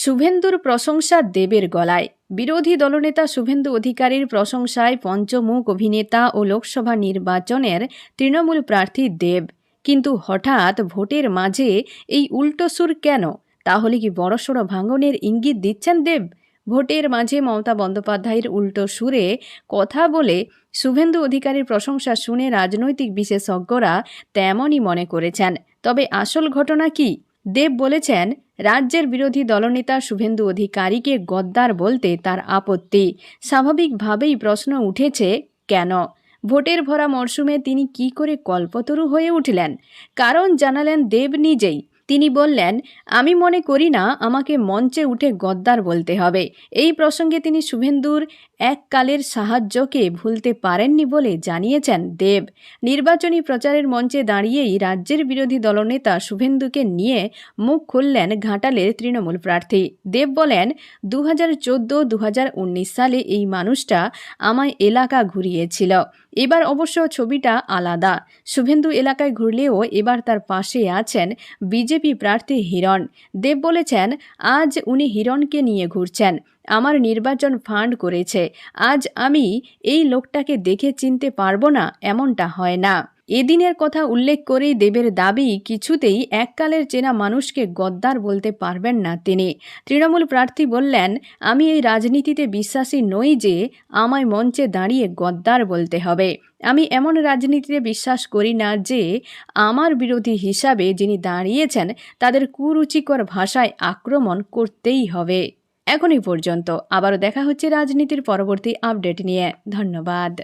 শুভেন্দুর প্রশংসা দেবের গলায়। বিরোধী দলনেতা শুভেন্দু অধিকারীর প্রশংসায় পঞ্চমুখ অভিনেতা ও লোকসভা নির্বাচনের তৃণমূল প্রার্থী দেব। কিন্তু হঠাৎ ভোটের মাঝে এই উল্টো সুর কেন? তাহলে কি বড়সড় ভাঙনের ইঙ্গিত দিচ্ছেন দেব? ভোটের মাঝে মমতা বন্দ্যোপাধ্যায়ের উল্টো সুরে কথা বলে শুভেন্দু অধিকারীর প্রশংসা শুনে রাজনৈতিক বিশেষজ্ঞরা তেমনই মনে করেছেন। তবে আসল ঘটনা কি? দেব বলেছেন, রাজ্যের বিরোধী দলনেতা শুভেন্দু অধিকারীকে গদ্দার বলতে তার আপত্তি। স্বাভাবিকভাবেই প্রশ্ন উঠেছে, কেন? ভোটের ভরা মরশুমে তিনি কি করে কল্পতরু হয়ে উঠলেন? কারণ জানালেন দেব নিজেই। তিনি বললেন, আমি মনে করি না আমাকে মঞ্চে উঠে গদ্দার বলতে হবে। এই প্রসঙ্গে তিনি শুভেন্দুর এককালের সাহায্যকে ভুলতে পারেননি বলে জানিয়েছেন দেব। নির্বাচনী প্রচারের মঞ্চে দাঁড়িয়েই রাজ্যের বিরোধী দলনেতা শুভেন্দুকে নিয়ে মুখ খুললেন ঘাটালের তৃণমূল প্রার্থী। দেব বলেন দু হাজার চোদ্দ দু সালে এই মানুষটা আমায় এলাকা ঘুরিয়েছিল। এবার অবশ্য ছবিটা আলাদা। শুভেন্দু এলাকায় ঘুরলেও এবার তার পাশে আছেন বিজেপি প্রার্থী হিরণ। দেব বলেছেন, আজ উনি হিরণকে নিয়ে ঘুরছেন। আমার নির্বাচন ফান্ড করেছে। আজ আমি এই লোকটাকে দেখে চিনতে পারব না, এমনটা হয় না। এদিনের কথা উল্লেখ করেই দেবের দাবি, কিছুতেই এককালের চেনা মানুষকে গদ্দার বলতে পারবেন না তিনি। তৃণমূল প্রার্থী বললেন, আমি এই রাজনীতিতে বিশ্বাসী নই যে, আমায় মঞ্চে দাঁড়িয়ে গদ্দার বলতে হবে। আমি এমন রাজনীতিতে বিশ্বাস করি না যে, আমার বিরোধী হিসাবে যিনি দাঁড়িয়েছেন, তাদের কুরুচিকর ভাষায় আক্রমণ করতেই হবে। এখনই পর্যন্ত। আবারও দেখা হচ্ছে রাজনীতির পরবর্তী আপডেট নিয়ে। ধন্যবাদ।